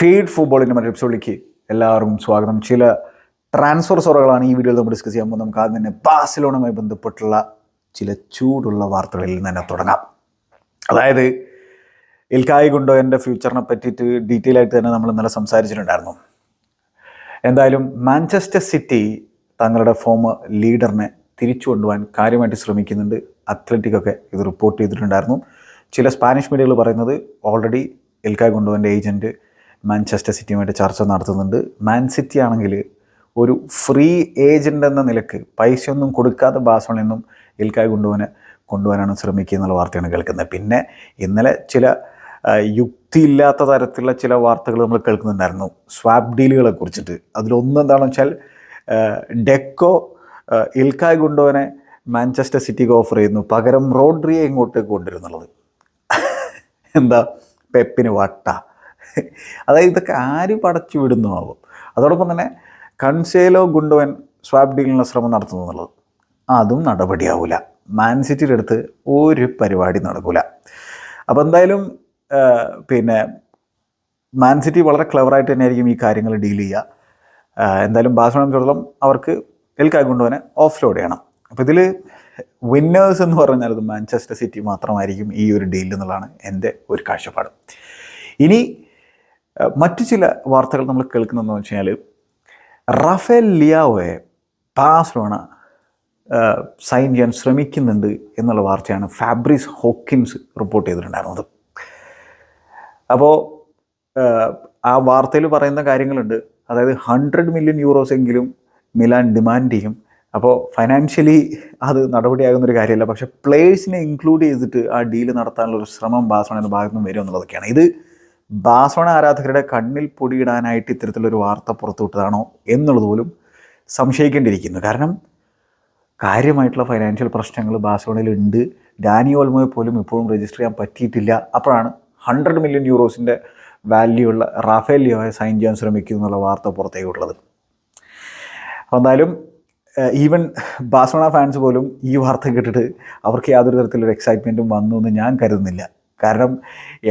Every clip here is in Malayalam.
ഫീഡ് ഫുട്ബോളിന്റെ മറ്റൊരു എപ്പിസോഡിലേക്ക് എല്ലാവർക്കും സ്വാഗതം. ചില ട്രാൻസ്ഫർ സോറുകളാണ് ഈ വീഡിയോയിൽ നമ്മൾ ഡിസ്കസ് ചെയ്യാൻ പോകുന്നത്. നമുക്ക് ആദ്യം തന്നെ ബാസിലോണുമായി ബന്ധപ്പെട്ടുള്ള ചില ചൂടുള്ള വാർത്തകളിൽ നിന്ന് തന്നെ തുടങ്ങാം. അതായത് ഇൽക്കായി ഗുണ്ടോയന്റെ ഫ്യൂച്ചറിനെ പറ്റിയിട്ട് ഡീറ്റെയിൽ ആയിട്ട് തന്നെ നമ്മൾ ഇന്നലെ സംസാരിച്ചിട്ടുണ്ടായിരുന്നു. എന്തായാലും മാഞ്ചസ്റ്റർ സിറ്റി തങ്ങളുടെ ഫോം ലീഡറിനെ തിരിച്ചു കൊണ്ടുപോകാൻ കാര്യമായിട്ട് ശ്രമിക്കുന്നുണ്ട്. അത്ലറ്റിക് ഒക്കെ ഇത് റിപ്പോർട്ട് ചെയ്തിട്ടുണ്ടായിരുന്നു. ചില സ്പാനിഷ് മീഡിയകൾ പറയുന്നത് ഓൾറെഡി എൽക്കായ് കൊണ്ടുപോകന്റെ ഏജന്റ് മാഞ്ചസ്റ്റർ സിറ്റിയുമായിട്ട് ചർച്ച നടത്തുന്നുണ്ട്. മാൻ സിറ്റി ആണെങ്കിൽ ഒരു ഫ്രീ ഏജന്റ് എന്ന നിലയ്ക്ക് ഒന്നും കൊടുക്കാതെ ബാസോണിൽ നിന്നും എൽക്കായ് കൊണ്ടുപോകാൻ കൊണ്ടുപോകാനാണ് ശ്രമിക്കുക എന്നുള്ള വാർത്തയാണ് കേൾക്കുന്നത്. പിന്നെ ഇന്നലെ ചില യുക്തിയില്ലാത്ത തരത്തിലുള്ള ചില വാർത്തകൾ നമ്മൾ കേൾക്കുന്നുണ്ടായിരുന്നു. സ്വാപ്പ് ഡീലുകളെ കുറിച്ചിട്ട്. അതിലൊന്ന് എന്താണെന്ന് വെച്ചാൽ ഡെക്കോ ഇൽക്കായ് ഗുണ്ടോനെ മാഞ്ചസ്റ്റർ സിറ്റിക്ക് ഓഫർ ചെയ്യുന്നു. പകരം റോഡ്രിയെ ഇങ്ങോട്ടേക്ക് കൊണ്ടുവരുന്നുള്ളത്. എന്താ? പെപ്പിന് വട്ട. അതായത് ഇതൊക്കെ ആര് പടച്ചു വിടുന്നു ആവും അതോടൊപ്പം തന്നെ കൺസേലോ ഗുണ്ടോവൻ സ്വാബ് ഡീലിനുള്ള ശ്രമം നടത്തുന്നു എന്നുള്ളത്. അതും നടപടിയാവില്ല മാൻ സിറ്റിയുടെ അടുത്ത് ഒരു പരിപാടി നടക്കില്ല അപ്പോൾ എന്തായാലും പിന്നെ മാൻ സിറ്റി വളരെ ക്ലവറായിട്ട് തന്നെയായിരിക്കും ഈ കാര്യങ്ങൾ ഡീൽ ചെയ്യുക. എന്തായാലും ബാഴ്സലോണത്തോളം അവർക്ക് എൽക്കായ് കൊണ്ടുപോകാൻ ഓഫ് ലോഡ് ചെയ്യണം. അപ്പോൾ ഇതിൽ വിന്നേഴ്സ് എന്ന് പറഞ്ഞാൽ അത് മാഞ്ചസ്റ്റർ സിറ്റി മാത്രമായിരിക്കും ഈ ഒരു ഡീൽ എന്നുള്ളതാണ് എന്റെ ഒരു കാഴ്ചപ്പാട്. ഇനി മറ്റു ചില വാർത്തകൾ നമ്മൾ കേൾക്കുന്നതെന്ന് വെച്ച് കഴിഞ്ഞാൽ റഫേൽ ലിയാവോയെ ബാഴ്സലോണ സൈൻ ചെയ്യാൻ ശ്രമിക്കുന്നുണ്ട് എന്നുള്ള വാർത്തയാണ് ഫാബ്രിസ് ഹോക്കിൻസ് റിപ്പോർട്ട് ചെയ്തിട്ടുണ്ടായിരുന്നത്. അപ്പോൾ ആ വാർത്തയിൽ പറയുന്ന കാര്യങ്ങളുണ്ട്. അതായത് ഹൺഡ്രഡ് മില്യൺ യൂറോസ് എങ്കിലും മിലാൻ ഡിമാൻഡ് ചെയ്യും. അപ്പോൾ ഫൈനാൻഷ്യലി അത് നടപടിയാകുന്നൊരു കാര്യമല്ല. പക്ഷേ പ്ലേയേഴ്സിനെ ഇൻക്ലൂഡ് ചെയ്തിട്ട് ആ ഡീൽ നടത്താനുള്ള ഒരു ശ്രമം ബാസ്ലോണയുടെ ഭാഗത്തുനിന്ന് വരും എന്നുള്ളതൊക്കെയാണ് ഇത് ബാസോണ ആരാധകരുടെ കണ്ണിൽ പൊടിയിടാനായിട്ട് ഇത്തരത്തിലൊരു വാർത്ത പുറത്തുവിട്ടതാണോ എന്നുള്ളത് പോലും സംശയിക്കേണ്ടിയിരിക്കുന്നു. കാരണം കാര്യമായിട്ടുള്ള ഫൈനാൻഷ്യൽ പ്രശ്നങ്ങൾ ബാസോണയിലുണ്ട് ഡാനി ഓൽമോയെ പോലും ഇപ്പോഴും രജിസ്റ്റർ ചെയ്യാൻ പറ്റിയിട്ടില്ല. അപ്പോഴാണ് ഹൺഡ്രഡ് മില്യൺ യൂറോസിന്റെ വാല്യൂ ഉള്ള റാഫേൽ ലിയോയെ സൈൻ ചെയ്യാൻ ശ്രമിക്കുന്നു എന്നുള്ള വാർത്ത പുറത്തേക്കുള്ളത്. എന്തായാലും ഈവൻ ബാസോണ ഫാൻസ് പോലും ഈ വാർത്ത കേട്ടിട്ട് അവർക്ക് യാതൊരു തരത്തിലൊരു എക്സൈറ്റ്മെന്റും വന്നു എന്ന് ഞാൻ കരുതുന്നില്ല. കാരണം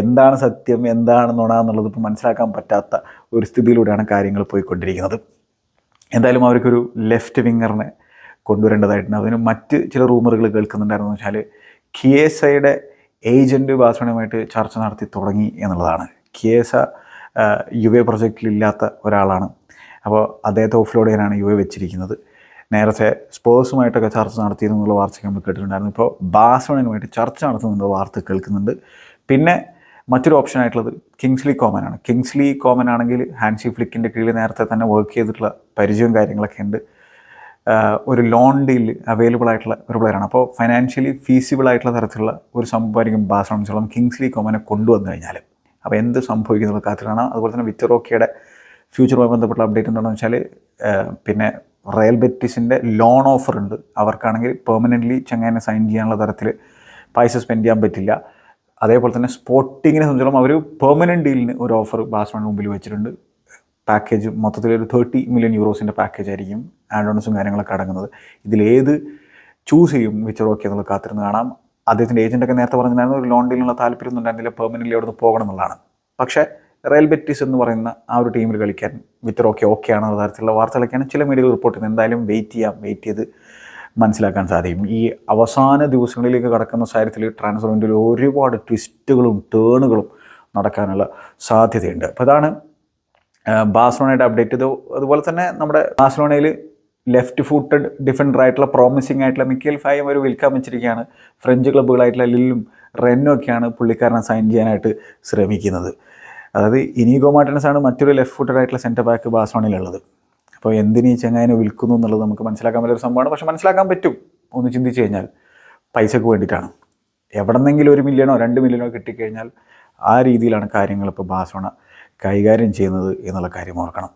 എന്താണ് സത്യം എന്താണ് നുണ എന്നുള്ളത് ഇപ്പോൾ മനസ്സിലാക്കാൻ പറ്റാത്ത ഒരു സ്ഥിതിയിലൂടെയാണ് കാര്യങ്ങൾ പോയിക്കൊണ്ടിരിക്കുന്നത്. എന്തായാലും അവർക്കൊരു ലെഫ്റ്റ് വിങ്ങറിനെ കൊണ്ടുവരേണ്ടതായിട്ടുണ്ട്. അതിന് മറ്റ് ചില റൂമറുകൾ കേൾക്കുന്നുണ്ടായിരുന്നു. വെച്ചാൽ കിയേസയുടെ ഏജന്റ് ബാഴ്സലോണയുമായിട്ട് ചർച്ച നടത്തി തുടങ്ങി എന്നുള്ളതാണ്. കിയേസ യു എ പ്രൊജക്റ്റിലില്ലാത്ത ഒരാളാണ്. അപ്പോൾ അദ്ദേഹത്തെ ഓഫ്ലോഡ് ചെയ്യാനാണ് യു എ വെച്ചിരിക്കുന്നത്. നേരത്തെ സ്പേഴ്സുമായിട്ടൊക്കെ ചർച്ച നടത്തിയിരുന്നു എന്നുള്ള വാർത്ത നമ്മൾ കേട്ടിട്ടുണ്ടായിരുന്നു. ഇപ്പോൾ വേണ്ടി ചർച്ച നടത്തുന്നുള്ള വാർത്ത കേൾക്കുന്നുണ്ട്. പിന്നെ മറ്റൊരു ഓപ്ഷൻ ആയിട്ടുള്ളത് കിങ്സ്ലി കോമൻ ആണ്. കിങ്സ്ലി കോമൻ ആണെങ്കിൽ ഹാൻസി ഫ്ലിക്കിന്റെ കീഴിൽ നേരത്തെ തന്നെ വർക്ക് ചെയ്തിട്ടുള്ള പരിചയവും കാര്യങ്ങളൊക്കെ ഉണ്ട്. ഒരു ലോൺ ഡീൽ അവൈലബിൾ ആയിട്ടുള്ള ഒരു പ്ലെയറാണ് അപ്പോൾ ഫൈനാൻഷ്യലി ഫീസിബിൾ ആയിട്ടുള്ള തരത്തിലുള്ള ഒരു സംഭവമായിരിക്കും ബാസോണിച്ചോളം കിങ്സ്ലി കോമനെ കൊണ്ടുവന്നു കഴിഞ്ഞാൽ അപ്പോൾ എന്ത് സംഭവിക്കുന്നത് കാത്തിലാണ് അതുപോലെ തന്നെ വിറ്ററോക്കിയുടെ ഫ്യൂച്ചറുമായി ബന്ധപ്പെട്ട അപ്ഡേറ്റ് എന്താണെന്ന് വെച്ചാൽ പിന്നെ റയൽ ബെറ്റിസിന്റെ ലോൺ ഓഫർ ഉണ്ട് അവർക്കാണെങ്കിൽ പെർമനന്റ്ലി ചങ്ങാനെ സൈൻ ചെയ്യാനുള്ള തരത്തിൽ പൈസ സ്പെൻഡ് ചെയ്യാൻ പറ്റില്ല. അതേപോലെ തന്നെ സ്പോർട്ടിങ്ങിനെ സംബന്ധിച്ചോളം അവർ പെർമനന്റ് ഡീലിന് ഒരു ഓഫർ ബാസ്മാന്റെ മുമ്പിൽ വെച്ചിട്ടുണ്ട്. പാക്കേജ് മൊത്തത്തിൽ ഒരു തേർട്ടി മില്യൺ യൂറോസിന്റെ പാക്കേജ് ആയിരിക്കും ആഡോൺസും കാര്യങ്ങളൊക്കെ അടങ്ങുന്നത്. ഇതിലേത് ചൂസ് ചെയ്യും വിച്ചറോക്കി എന്നുള്ള കാത്തിരുന്ന് കാണാം. അദ്ദേഹത്തിന്റെ ഏജന്റൊക്കെ നേരത്തെ പറഞ്ഞിട്ടുണ്ടായിരുന്നു ഒരു ലോൺ ഡീലിനുള്ള താല്പര്യമൊന്നും ഉണ്ടായിരുന്നില്ല പെർമനന്റ്ലി അവിടെ നിന്ന് പോകണം എന്നുള്ളതാണ്. പക്ഷേ റയൽ ബെറ്റിസ് എന്ന് പറയുന്ന ആ ഒരു ടീമിൽ കളിക്കാൻ വിത്തറോക്കെ ഓക്കെ ആണ് എന്ന തരത്തിലുള്ള വാർത്തകളൊക്കെയാണ് ചില മീഡിയകൾ റിപ്പോർട്ട് ചെയ്യുന്നത്. എന്തായാലും വെയിറ്റ് ചെയ്യാം വെയിറ്റ് ചെയ്ത് മനസ്സിലാക്കാൻ സാധിക്കും. ഈ അവസാന ദിവസങ്ങളിലേക്ക് കടക്കുന്ന സാഹചര്യത്തിൽ ട്രാൻസ്ഫർ വിൻഡോയിൽ ഒരുപാട് ട്വിസ്റ്റുകളും ടേണുകളും നടക്കാനുള്ള സാധ്യതയുണ്ട്. അപ്പോൾ അതാണ് ബാഴ്സലോണയുടെ അപ്ഡേറ്റ് ഇത് അതുപോലെ തന്നെ നമ്മുടെ ബാഴ്സലോണയിൽ ലെഫ്റ്റ് ഫൂട്ടഡ് ഡിഫൻഡർ ആയിട്ടുള്ള പ്രോമിസിംഗ് ആയിട്ടുള്ള മിക്കേൽ ഫായം ഒരു വിൽക്കാൻ വെച്ചിരിക്കുകയാണ്. ഫ്രഞ്ച് ക്ലബ്ബുകളായിട്ടുള്ള ലില്ലും റെന്നും ഒക്കെയാണ് പുള്ളിക്കാരനെ സൈൻ ചെയ്യാനായിട്ട് ശ്രമിക്കുന്നത്. അതായത് ഇനീഗോ മാർട്ടിനസ് ആണ് മറ്റൊരു ലെഫ്റ്റ് ഫുട്ടഡ് ആയിട്ടുള്ള സെന്റർ ബാക്ക് ബാസോണിലുള്ളത് അപ്പോൾ എന്തിനീ ചെങ്ങായനെ വിൽക്കുന്നു എന്നുള്ളത് നമുക്ക് മനസ്സിലാക്കാൻ പറ്റിയ ഒരു സംഭവമാണ്. പക്ഷെ മനസ്സിലാക്കാൻ പറ്റും. ഒന്ന് ചിന്തിച്ച് കഴിഞ്ഞാൽ പൈസക്ക് വേണ്ടിയിട്ടാണ്. എവിടെന്നെങ്കിലും ഒരു മില്യണോ രണ്ട് മില്യണോ കിട്ടിക്കഴിഞ്ഞാൽ ആ രീതിയിലാണ് കാര്യങ്ങൾ ഇപ്പോൾ ബാസോണ കൈകാര്യം ചെയ്യുന്നത് എന്നുള്ള കാര്യം ഓർക്കണം.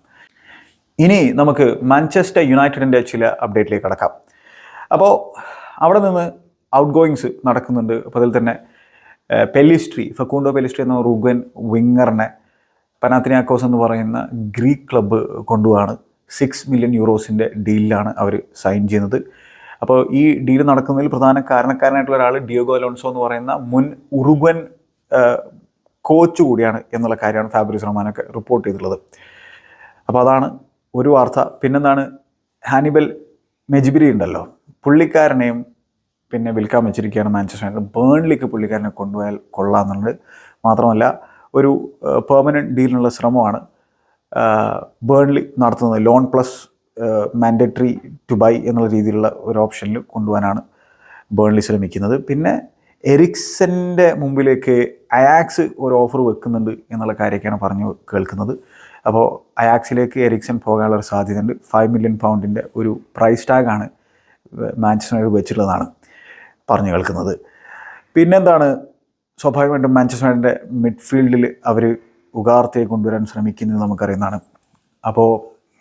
ഇനി നമുക്ക് മാഞ്ചസ്റ്റർ യുണൈറ്റഡിന്റെ ചില അപ്ഡേറ്റിലേക്ക് കടക്കാം. അപ്പോൾ അവിടെ നിന്ന് ഔട്ട് ഗോയിങ്സ് നടക്കുന്നുണ്ട്. അപ്പോൾ അതിൽ തന്നെ പെലിസ്ട്രി ഫക്കൂണ്ടോ പെലിസ്ട്രി എന്ന റുഗൻ വിങ്ങറിനെ പനാത്തിനാക്കോസ് എന്ന് പറയുന്ന ഗ്രീക്ക് ക്ലബ്ബ് കൊണ്ടുപോവാണ് സിക്സ് മില്യൺ യൂറോസിന്റെ ഡീലിലാണ് അവർ സൈൻ ചെയ്യുന്നത്. അപ്പോൾ ഈ ഡീൽ നടക്കുന്നതിൽ പ്രധാന കാരണക്കാരനായിട്ടുള്ള ഒരാൾ ഡിയോഗോ അലോൺസോ എന്ന് പറയുന്ന മുൻ ഉറുഗൻ കോച്ച് കൂടിയാണ് എന്നുള്ള കാര്യമാണ് ഫാബ്രിസ് റഹ്മാനൊക്കെ റിപ്പോർട്ട് ചെയ്തിട്ടുള്ളത്. അപ്പോൾ അതാണ് ഒരു വാർത്ത. പിന്നെന്താണ്? ഹാനിബൽ മെജിബിരി ഉണ്ടല്ലോ. പുള്ളിക്കാരനെയും പിന്നെ വിൽക്കാൻ വെച്ചിരിക്കുകയാണ് മാഞ്ചസ്റ്റർ യുണൈറ്റഡ്. ബേൺലിക്ക് പുള്ളിക്കാരനെ കൊണ്ടുപോയാൽ കൊള്ളാമെന്നുണ്ട് മാത്രമല്ല ഒരു പെർമനന്റ് ഡീലിനുള്ള ശ്രമമാണ് ബേൺലി നടത്തുന്നത്. Loan plus mandatory to buy എന്നുള്ള രീതിയിലുള്ള ഒരു ഓപ്ഷനിൽ കൊണ്ടുപോകാനാണ് ബേൺലി ശ്രമിക്കുന്നത്. പിന്നെ എറിക്സന്റെ മുമ്പിലേക്ക് അയാക്സ് ഒരു ഓഫർ വെക്കുന്നുണ്ട് എന്നുള്ള കാര്യമൊക്കെയാണ് പറഞ്ഞു കേൾക്കുന്നത്. അപ്പോൾ അയാക്സിലേക്ക് എറിക്സൺ പോകാനുള്ള ഒരു സാധ്യതയുണ്ട്. ഫൈവ് മില്യൺ പൗണ്ടിന്റെ ഒരു പ്രൈസ് ടാഗാണ് മാഞ്ചസ്റ്റർ വെച്ചിട്ടുള്ളതാണ്. പറഞ്ഞു കേൾക്കുന്നത്. പിന്നെന്താണ്? സ്വാഭാവികമായിട്ടും മാഞ്ചസ്റ്റർ മിഡ്ഫീൽഡിൽ അവർ ഉഗാർത്തയെ കൊണ്ടുവരാൻ ശ്രമിക്കുന്നത് നമുക്കറിയുന്നതാണ്. അപ്പോൾ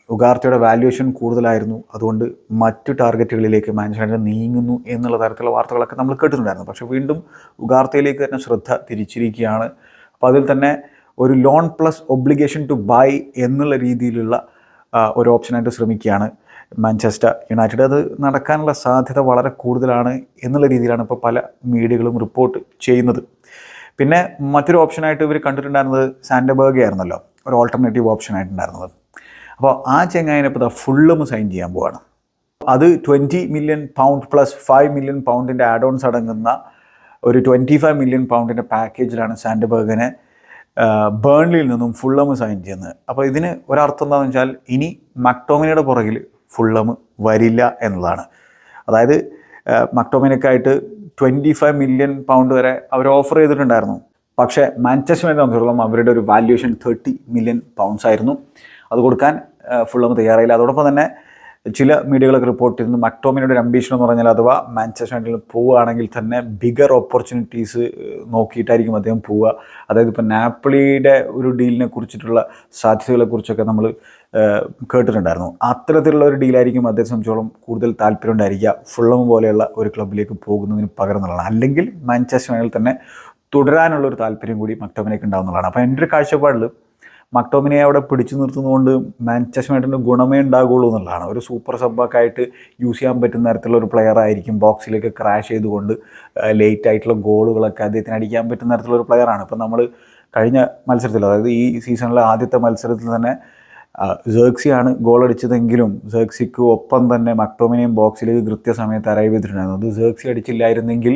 ഉഗാർത്തയുടെ വാല്യുവേഷൻ കൂടുതലായിരുന്നു. അതുകൊണ്ട് മറ്റു ടാർഗറ്റുകളിലേക്ക് മാഞ്ചസ്റ്റർ നീങ്ങുന്നു എന്നുള്ള തരത്തിലുള്ള വാർത്തകളൊക്കെ നമ്മൾ കേട്ടിട്ടുണ്ടായിരുന്നു. പക്ഷേ വീണ്ടും ഉഗാർത്തയിലേക്ക് തന്നെ ശ്രദ്ധ തിരിച്ചിരിക്കുകയാണ്. അപ്പോൾ അതിൽ തന്നെ ഒരു loan plus obligation to buy എന്നുള്ള രീതിയിലുള്ള ഒരു ഓപ്ഷനായിട്ട് ശ്രമിക്കുകയാണ്. Manchester United. അത് നടക്കാനുള്ള സാധ്യത വളരെ കൂടുതലാണ് എന്നുള്ള രീതിയിലാണ് ഇപ്പോൾ പല മീഡിയകളും റിപ്പോർട്ട് ചെയ്യുന്നത്. പിന്നെ മറ്റൊരു ഓപ്ഷനായിട്ട് ഇവർ കണ്ടിട്ടുണ്ടായിരുന്നത് സാൻഡബേഗ് ആയിരുന്നല്ലോ. ഒരു ഓൾട്ടർനേറ്റീവ് ഓപ്ഷനായിട്ടുണ്ടായിരുന്നത് അപ്പോൾ ആ ചെങ്ങായിനെ ഇപ്പോൾ ഫുള്ളും സൈൻ ചെയ്യാൻ പോവാണ്. അത് twenty million pound plus five million പൗണ്ടിന്റെ add ons അടങ്ങുന്ന ഒരു ട്വന്റി ഫൈവ് മില്യൺ പൗണ്ടിന്റെ പാക്കേജിലാണ് സാൻഡബേഗിനെ ബേൺലിയിൽ നിന്നും ഫുള്ളം സൈൻ ചെയ്യുന്നത്. അപ്പോൾ ഇതിന് ഒരർത്ഥം എന്താണെന്ന് വെച്ചാൽ ഇനി മക്ടോമിനയുടെ പുറകിൽ ഫുള്ളം വരില്ല എന്നതാണ്. അതായത് മക്ടോമിനക്കായിട്ട് ട്വന്റി ഫൈവ് മില്യൺ പൗണ്ട് വരെ അവർ ഓഫർ ചെയ്തിട്ടുണ്ടായിരുന്നു. പക്ഷേ മാഞ്ചസ്റ്റർ സംബന്ധിച്ചിടത്തോളം അവരുടെ ഒരു വാല്യുവേഷൻ തേർട്ടി മില്യൺ പൗണ്ട്സ് ആയിരുന്നു. അത് കൊടുക്കാൻ ഫുള്ളം തയ്യാറായില്ല. അതോടൊപ്പം തന്നെ ചില മീഡിയകളൊക്കെ റിപ്പോർട്ട് ചെയ്യുന്നു. മക്ടോമിനോട് ഒരു അംബീഷൻ എന്ന് പറഞ്ഞാൽ അഥവാ മാഞ്ചസ്റ്റർ യുണൈറ്റഡിൽ പോവുകയാണെങ്കിൽ തന്നെ ബിഗർ ഓപ്പർച്യൂണിറ്റീസ് നോക്കിയിട്ടായിരിക്കും അദ്ദേഹം പോവുക. അതായത് ഇപ്പോൾ നാപ്പിളിയുടെ ഒരു ഡീലിനെ കുറിച്ചിട്ടുള്ള സാധ്യതകളെ കുറിച്ചൊക്കെ നമ്മൾ കേട്ടിട്ടുണ്ടായിരുന്നു. അത്തരത്തിലുള്ള ഒരു ഡീലായിരിക്കും അദ്ദേഹത്തെ സംബന്ധിച്ചോളം കൂടുതൽ താല്പര്യം ഉണ്ടായിരിക്കുക. ഫുള്ളം പോലെയുള്ള ഒരു ക്ലബിലേക്ക് പോകുന്നതിന് പകരം എന്നുള്ളതാണ്. അല്ലെങ്കിൽ മാഞ്ചസ്റ്റർ യുണൈറ്റഡിൽ തന്നെ തുടരാനുള്ള ഒരു താല്പര്യം കൂടി മക്ടോമിനേക്ക് ഉണ്ടാകുന്നതാണ് അപ്പോൾ എന്റെ ഒരു കാഴ്ചപ്പാടിൽ മക്ടോമിനെ അവിടെ പിടിച്ചു നിർത്തുന്നതുകൊണ്ട് മാഞ്ചസ്റ്റർ യുണൈറ്റഡിന് ഗുണമേ ഉണ്ടാകുള്ളൂ എന്നുള്ളതാണ്. ഒരു സൂപ്പർ സബ്ബൊക്കെ ആയിട്ട് യൂസ് ചെയ്യാൻ പറ്റുന്ന തരത്തിലുള്ള ഒരു പ്ലെയർ ആയിരിക്കും ബോക്സിലേക്ക് ക്രാഷ് ചെയ്തുകൊണ്ട് ലേറ്റ് ആയിട്ടുള്ള ഗോളുകളൊക്കെ അദ്ദേഹത്തിന് അടിക്കാൻ പറ്റുന്ന തരത്തിലുള്ള ഒരു പ്ലെയറാണ് ഇപ്പം നമ്മൾ കഴിഞ്ഞ മത്സരത്തിൽ അതായത് ഈ സീസണിലെ ആദ്യത്തെ മത്സരത്തിൽ തന്നെ ജേക്സിയാണ് ഗോൾ അടിച്ചതെങ്കിലും ജേക്സിക്ക് ഒപ്പം തന്നെ മക്ടോമിനെയും ബോക്സിലേക്ക് കൃത്യസമയത്ത് അറൈവ് ചെയ്തിട്ടുണ്ടായിരുന്നു. അത് ജേക്സി അടിച്ചില്ലായിരുന്നെങ്കിൽ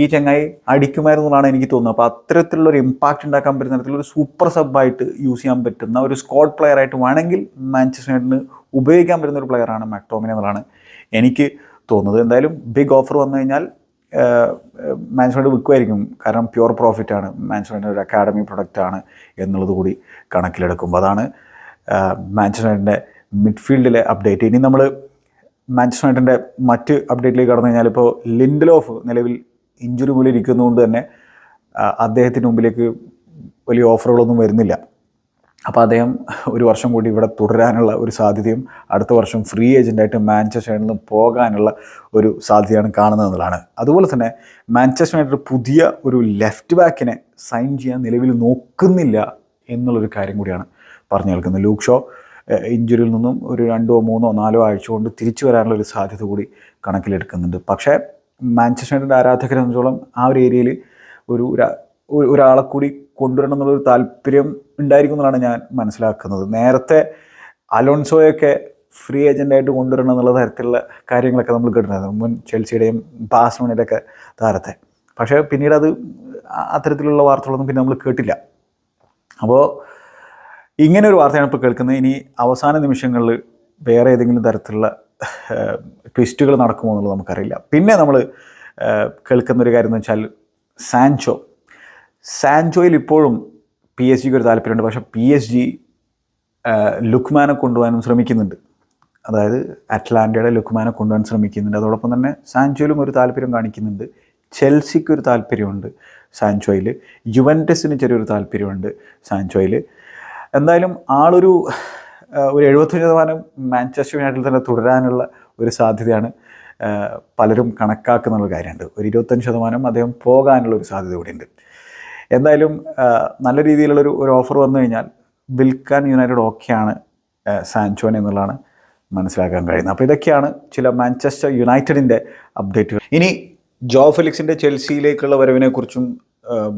ഈ ചങ്ങായി അടിക്കുമായിരുന്നു എനിക്ക് തോന്നുന്നത്. അപ്പോൾ അത്തരത്തിലുള്ള ഒരു ഇമ്പാക്റ്റ് ഉണ്ടാക്കാൻ പറ്റുന്ന തരത്തിലുള്ള ഒരു സൂപ്പർ സബ്ബായിട്ട് യൂസ് ചെയ്യാൻ പറ്റുന്ന ഒരു സ്കോഡ് പ്ലെയർ ആയിട്ട് വേണമെങ്കിൽ മാഞ്ചസ്റ്റർ യുണൈറ്റഡിന് ഉപയോഗിക്കാൻ പറ്റുന്ന ഒരു പ്ലെയറാണ് മാക്ടോമിനെ എന്നുള്ളതാണ് എനിക്ക് തോന്നുന്നത്. എന്തായാലും ബിഗ് ഓഫർ വന്നു കഴിഞ്ഞാൽ യുണൈറ്റഡ് വിൽക്കുമായിരിക്കും. കാരണം പ്യുവർ പ്രോഫിറ്റ് ആണ്. മാഞ്ചസ്റ്റർ ഒരു അക്കാഡമി പ്രൊഡക്റ്റ് ആണ് എന്നുള്ളത് കൂടി കണക്കിലെടുക്കുമ്പോൾ അതാണ് യുണൈറ്റഡിന്റെ മിഡ്ഫീൽഡിലെ അപ്ഡേറ്റ് ഇനി നമ്മൾ യുണൈറ്റഡിന്റെ മറ്റ് അപ്ഡേറ്റിലേക്ക് കടന്നു കഴിഞ്ഞാൽ ഇപ്പോൾ ലിൻഡലോഫ് നിലവിൽ ഇഞ്ചുറി മൂലം ഇരിക്കുന്നതുകൊണ്ട് തന്നെ അദ്ദേഹത്തിന് മുമ്പിലേക്ക് വലിയ ഓഫറുകളൊന്നും വരുന്നില്ല. അപ്പോൾ അദ്ദേഹം ഒരു വർഷം കൂടി ഇവിടെ തുടരാനുള്ള ഒരു സാധ്യതയും അടുത്ത വർഷം ഫ്രീ ഏജന്റായിട്ട് മാഞ്ചസ്റ്റർ യുണൈറ്റഡിൽ നിന്ന് പോകാനുള്ള ഒരു സാധ്യതയാണ് കാണുന്നത് എന്നുള്ളതാണ് അതുപോലെ തന്നെ മാഞ്ചസ്റ്റർ യുണൈറ്റഡ് പുതിയ ഒരു ലെഫ്റ്റ് ബാക്കിനെ സൈൻ ചെയ്യാൻ നിലവിൽ നോക്കുന്നില്ല എന്നുള്ളൊരു കാര്യം കൂടിയാണ് പറഞ്ഞു കേൾക്കുന്നത്. ലൂക്ക് ഷോ ഇഞ്ചുറിയിൽ നിന്നും ഒരു രണ്ടോ മൂന്നോ നാലോ ആഴ്ച കൊണ്ട് തിരിച്ചു വരാനുള്ള ഒരു സാധ്യത കൂടി കണക്കിലെടുക്കുന്നുണ്ട്. പക്ഷേ മാഞ്ചസ്റ്റർ യുണൈറ്റഡ് ആരാധകരെ സംബന്ധിച്ചോളം ആ ഒരു ഏരിയയിൽ ഒരു ഒരാളെ കൂടി കൊണ്ടുവരണം എന്നുള്ളൊരു താല്പര്യം ഉണ്ടായിരിക്കും എന്നുള്ളതാണ് ഞാൻ മനസ്സിലാക്കുന്നത്. നേരത്തെ അലോൺസോയൊക്കെ ഫ്രീ ഏജന്റായിട്ട് കൊണ്ടുവരണം എന്നുള്ള തരത്തിലുള്ള കാര്യങ്ങളൊക്കെ നമ്മൾ കേട്ടിട്ടുണ്ടായിരുന്നു. മുൻ ചെൽസിയുടെയും ബാസ്മണിയുടെയൊക്കെ താരത്തെ. പക്ഷേ പിന്നീട് അത് അത്തരത്തിലുള്ള വാർത്തകളൊന്നും പിന്നെ നമ്മൾ കേട്ടില്ല. അപ്പോൾ ഇങ്ങനെ ഒരു വാർത്തയാണ് ഇപ്പോൾ കേൾക്കുന്നത്. ഇനി അവസാന നിമിഷങ്ങളിൽ വേറെ ഏതെങ്കിലും തരത്തിലുള്ള ട്വിസ്റ്റുകൾ നടക്കുമോ എന്നുള്ളത് നമുക്കറിയില്ല. പിന്നെ നമ്മൾ കേൾക്കുന്നൊരു കാര്യം എന്ന് വെച്ചാൽ സാൻചോ. സാൻചോയിൽ ഇപ്പോഴും പി എസ് ജിക്ക് ഒരു താല്പര്യമുണ്ട്. പക്ഷേ പി എസ് ജി ലുക്മാനെ കൊണ്ടുപോകാനും ശ്രമിക്കുന്നുണ്ട്. അതായത് അറ്റ്ലാന്റയുടെ ലുക്മാനെ കൊണ്ടുപോകാൻ ശ്രമിക്കുന്നുണ്ട്. അതോടൊപ്പം തന്നെ സാൻചോയിലും ഒരു താല്പര്യം കാണിക്കുന്നുണ്ട്. ചെൽസിക്ക് ഒരു താല്പര്യമുണ്ട് സാൻചോയിൽ. യുവന്റസിന് ചെറിയൊരു താല്പര്യമുണ്ട് സാൻചോയിൽ. എന്തായാലും ആളൊരു ഒരു എഴുപത്തഞ്ച് ശതമാനം മാഞ്ചസ്റ്റർ യുണൈറ്റഡിൽ തന്നെ തുടരാനുള്ള ഒരു സാധ്യതയാണ് പലരും കണക്കാക്കുന്നുള്ള കാര്യമുണ്ട്. ഒരു ഇരുപത്തഞ്ച് ശതമാനം അദ്ദേഹം പോകാനുള്ള ഒരു സാധ്യത കൂടിയുണ്ട് എന്തായാലും നല്ല രീതിയിലുള്ളൊരു ഒരു ഓഫർ വന്നു കഴിഞ്ഞാൽ വിൽക്കാൻ യുണൈറ്റഡ് ഓക്കെയാണ് സാൻചോൻ എന്നുള്ളതാണ് മനസ്സിലാക്കാൻ കഴിയുന്നത്. അപ്പോൾ ഇതൊക്കെയാണ് ചില മാഞ്ചസ്റ്റർ യുണൈറ്റഡിന്റെ അപ്ഡേറ്റുകൾ ഇനി ജോ ഫെലിക്സിന്റെ ചെൽസിയിലേക്കുള്ള വരവിനെക്കുറിച്ചും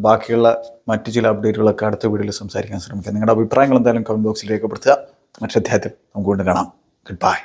ബാക്കിയുള്ള മറ്റു ചില അപ്ഡേറ്റുകളൊക്കെ അടുത്ത വീഡിയോയിൽ സംസാരിക്കാൻ ശ്രമിക്കാം. നിങ്ങളുടെ അഭിപ്രായങ്ങൾ എന്തായാലും കമന്റ് ബോക്സിൽ രേഖപ്പെടുത്തുക. മറ്റു അധ്യായത്തിൽ നമുക്ക് വീണ്ടും കാണാം. Good bye